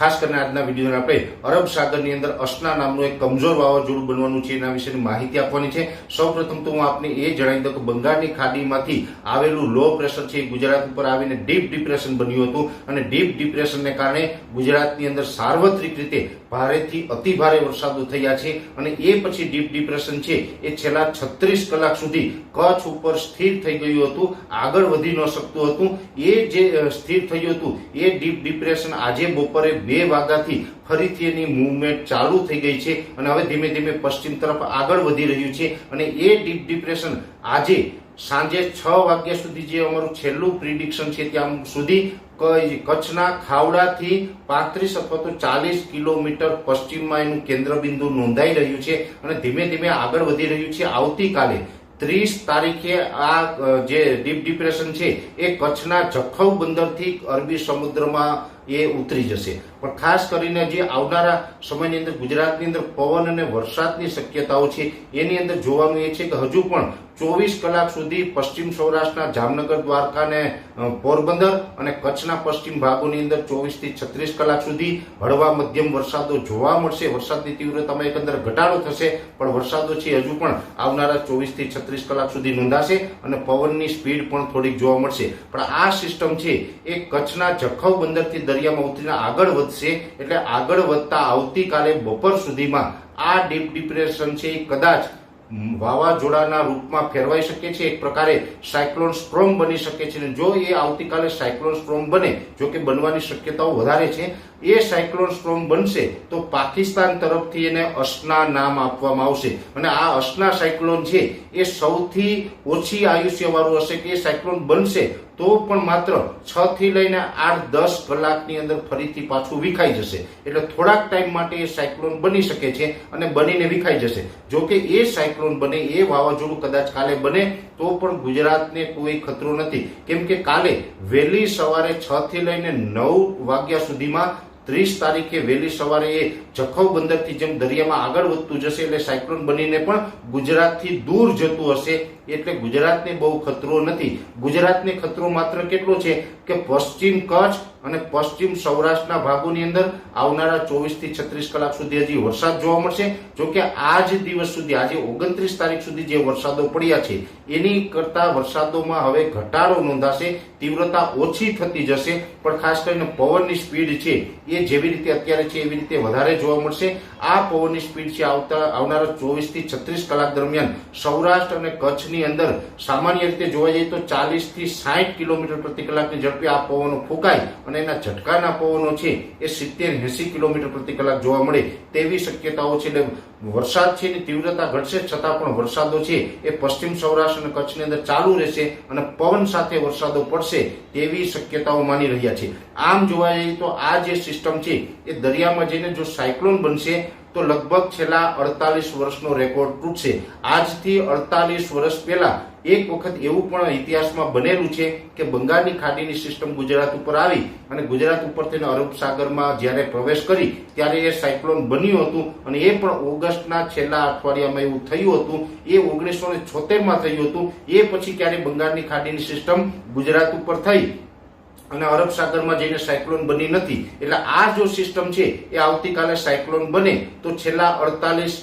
ખાસ કરીને આજના વિડીયોને આપણે અરબ સાગરની અંદર અસના નામનું એક કમજોર વાવાઝોડું બનવાનું છે, એના વિશેની માહિતી આપવાની છે. સૌપ્રથમ તો હું આપને એ જણાવી દઉં કે બંગાળની ખાડીમાંથી આવેલું લો પ્રેશર છે ગુજરાત ઉપર આવીને ડીપ ડિપ્રેશન બન્યું હતું અને ડીપ ડિપ્રેશનને કારણે ગુજરાતની અંદર સાર્વત્રિક રીતે ભારેથી અતિ ભારે વરસાદો થયા છે અને એ પછી ડીપ ડિપ્રેશન છે એ છેલ્લા છત્રીસ કલાક સુધી કચ્છ ઉપર સ્થિર થઈ ગયું હતું, આગળ વધી ન શકતું હતું. એ જે સ્થિર થયું હતું એ ડીપ ડિપ્રેશન આજે બપોરે બે વાગ્યાથી ફરીથી એની મૂવમેન્ટ ચાલુ થઈ ગઈ છે અને હવે ધીમે ધીમે પશ્ચિમ તરફ આગળ વધી રહ્યું છે અને એ ડીપ ડિપ્રેશન આજે સાંજે છ વાગ્યા સુધી જે અમારું છેલ્લું પ્રિડિક્શન છે ત્યાં સુધી કચ્છના ખાવડાથી પાંત્રીસ અથવા તો ચાલીસ કિલોમીટર પશ્ચિમમાં એનું કેન્દ્રબિંદુ નોંધાઈ રહ્યું છે અને ધીમે ધીમે આગળ વધી રહ્યું છે. આવતીકાલે ત્રીસ તારીખે આ જે ડીપ ડિપ્રેશન છે એ કચ્છના જખૌ બંદરથી અરબી સમુદ્રમાં એ ઉતરી જશે. પણ ખાસ કરીને જે આવનારા સમયની અંદર ગુજરાતની અંદર પવન અને વરસાદની શક્યતાઓ છે, એની અંદર જોવાનું એ છે કે હજુ પણ ચોવીસ કલાક સુધી પશ્ચિમ સૌરાષ્ટ્રના જામનગર, દ્વારકા અને પોરબંદર અને કચ્છના પશ્ચિમ ભાગોની અંદર ચોવીસથી છત્રીસ કલાક સુધી હળવા મધ્યમ વરસાદો જોવા મળશે. વરસાદની તીવ્રતામાં એકંદર ઘટાડો થશે, પણ વરસાદો છે હજુ પણ આવનારા ચોવીસથી છત્રીસ કલાક સુધી નોંધાશે અને પવનની સ્પીડ પણ થોડીક જોવા મળશે. પણ આ સિસ્ટમ છે એ કચ્છના જખૌ બંદરથી દરિયામાં ઉતરીને આગળ વધશે એટલે આગળ વધતા આવતીકાલે બપોર સુધીમાં આ ડીપ ડિપ્રેશન છે એ કદાચ વાવાઝોડાના રૂપમાં ફેરવાઈ શકે છે. એક પ્રકારે સાયક્લોન સ્ટ્રોમ બની શકે છે. જો એ આવતીકાલે સાયક્લોન સ્ટ્રોમ બને, જો કે બનવાની શક્યતાઓ વધારે છે. એ સાયક્લોન સ્ટ્રોમ બનશે તો પાકિસ્તાન તરફથી એને અસના નામ આપવામાં આવશે. અને આ અસના સાયક્લોન છે, એ સૌથી ઓછી આયુષ્યવાળું હશે કે એ સાયક્લોન બનશે તો પણ માત્ર છ થી લઈને આઠ દસ કલાકની અંદર ફરીથી પાછું વિખાઈ જશે. એટલે થોડાક ટાઈમ માટે એ સાયક્લોન બની શકે છે અને બનીને વિખાઈ જશે. જો કે એ સાયક્લોન બને, એ વાવાઝોડું કદાચ કાલે બને, તો પણ ગુજરાતને કોઈ ખતરો નથી. કેમ કે કાલે વહેલી સવારે છ થી લઈને નવ વાગ્યા સુધીમાં ત્રીસ તારીખે વહેલી સવારે એ જખૌ બંદરથી જેમ દરિયામાં આગળ વધતું જશે એટલે સાયક્લોન બનીને પણ ગુજરાતથી દૂર જતું હશે. એટલે ગુજરાતને બહુ ખતરો નથી. ગુજરાતને ખતરો માત્ર કેટલો છે? કે પશ્ચિમ કચ્છ અને પશ્ચિમ સૌરાષ્ટ્રના ભાગોની અંદર આવનારા ચોવીસથી છત્રીસ કલાક સુધી હજી વરસાદ જોવા મળશે. જો કે આજ દિવસ સુધી, આજે ઓગણત્રીસ તારીખ સુધી જે વરસાદો પડ્યા છે, એની કરતા વરસાદોમાં હવે ઘટાડો નોંધાશે, તીવ્રતા ઓછી થતી જશે, પણ ખાસ કરીને પવનની સ્પીડ છે, એ જેવી રીતે અત્યારે છે, એવી રીતે વધારે જોવા મળશે. આ પવનની સ્પીડ છે આવતા, આવનારા ચોવીસથી છત્રીસ કલાક દરમિયાન. સૌરાષ્ટ્ર અને કચ્છની અંદર સામાન્ય રીતે જોવા જઈએ તો ચાલીસથી સાઠ કિલોમીટર પ્રતિ કલાકની ઝડપે આ પવનો ફૂંકાય અને એના ઝટકાના પવનો છે, એ સિત્તેર એસી કિલોમીટર પ્રતિ કલાક જોવા મળે તેવી શક્યતાઓ છે. એટલે વરસાદ છે એની તીવ્રતા ઘટશે, છતાં પણ વરસાદો છે એ પશ્ચિમ સૌરાષ્ટ્ર અને કચ્છની અંદર ચાલુ રહેશે અને પવન સાથે વરસાદો પડશે તેવી શક્યતાઓ માની રહ્યા છે. આમ જોવા જઈએ તો આ જે સિસ્ટમ છે, એ દરિયામાં જઈને જો સાયક્લોન બનશે તો લગભગ છેલ્લા અડતાલીસ વર્ષનો રેકોર્ડ તૂટશે. આજથી અડતાલીસ વર્ષ પહેલા એક વખત એવું પણ ઇતિહાસમાં બનેલું છે કે બંગાળની ખાડીની સિસ્ટમ ગુજરાત ઉપર આવી અને ગુજરાત ઉપરથી અરબ સાગરમાં જ્યારે પ્રવેશ કરી ત્યારે એ સાયક્લોન બન્યું હતું અને એ પણ ઓગસ્ટના છેલ્લા અઠવાડિયામાં એવું થયું હતું. એ ઓગણીસો ને છોતેરમાં થયું હતું. એ પછી ક્યારે બંગાળની ખાડીની સિસ્ટમ ગુજરાત ઉપર થઈ? અને અરબ સાગરમાં જઈને સાયક્લોન બની નથી. એટલે આ જો સિસ્ટમ છે, એ આવતીકાલે સાયક્લોન બને, તો છેલ્લા અડતાલીસ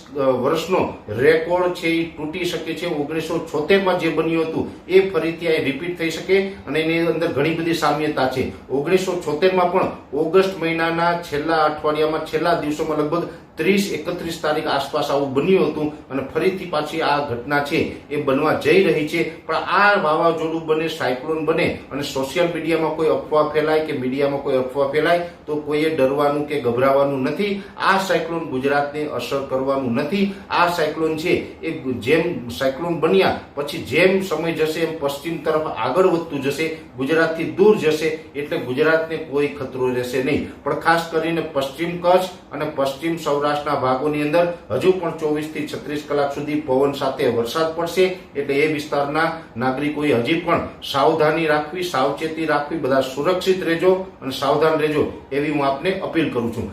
વર્ષનો રેકોર્ડ છે એ તૂટી શકે છે. ઓગણીસો છોતેરમાં જે બન્યું હતું, એ ફરીથી આ રિપીટ થઈ શકે અને એની અંદર ઘણી બધી સામ્યતા છે. ઓગણીસો છોતેરમાં પણ ઓગસ્ટ મહિનાના છેલ્લા અઠવાડિયામાં, છેલ્લા દિવસોમાં લગભગ ત્રીસ, એકત્રીસ તારીખ આસપાસ આવું બન્યું હતું અને ફરીથી પાછી આ ઘટના છે એ બનવા જઈ રહી છે. પણ આ વાવાઝોડું બને, સાયક્લોન બને અને સોશિયલ મીડિયામાં કોઈ અફવા ફેલાય કે મીડિયામાં કોઈ અફવા ફેલાય તો કોઈએ ડરવાનું કે ગભરાવાનું નથી. આ સાયક્લોન ગુજરાતને અસર કરવાનું નથી. આ સાયક્લોન છે એ જેમ સાયક્લોન બન્યા, પછી જેમ સમય જશે એમ પશ્ચિમ તરફ આગળ વધતું જશે, ગુજરાતથી દૂર જશે એટલે ગુજરાતને કોઈ ખતરો રહેશે નહીં. પણ ખાસ કરીને પશ્ચિમ કચ્છ અને પશ્ચિમ સૌરાષ્ટ્રના ભાગોની અંદર હજુ પણ ચોવીસથી છત્રીસ કલાક સુધી પવન સાથે વરસાદ પડશે એટલે એ વિસ્તારના નાગરિકોએ હજી પણ સાવધાની રાખવી, સાવચેતી રાખવી, બધા સુરક્ષિત રહેજો અને સાવધાન રહેજો એવી હું આપને અપીલ કરું છું.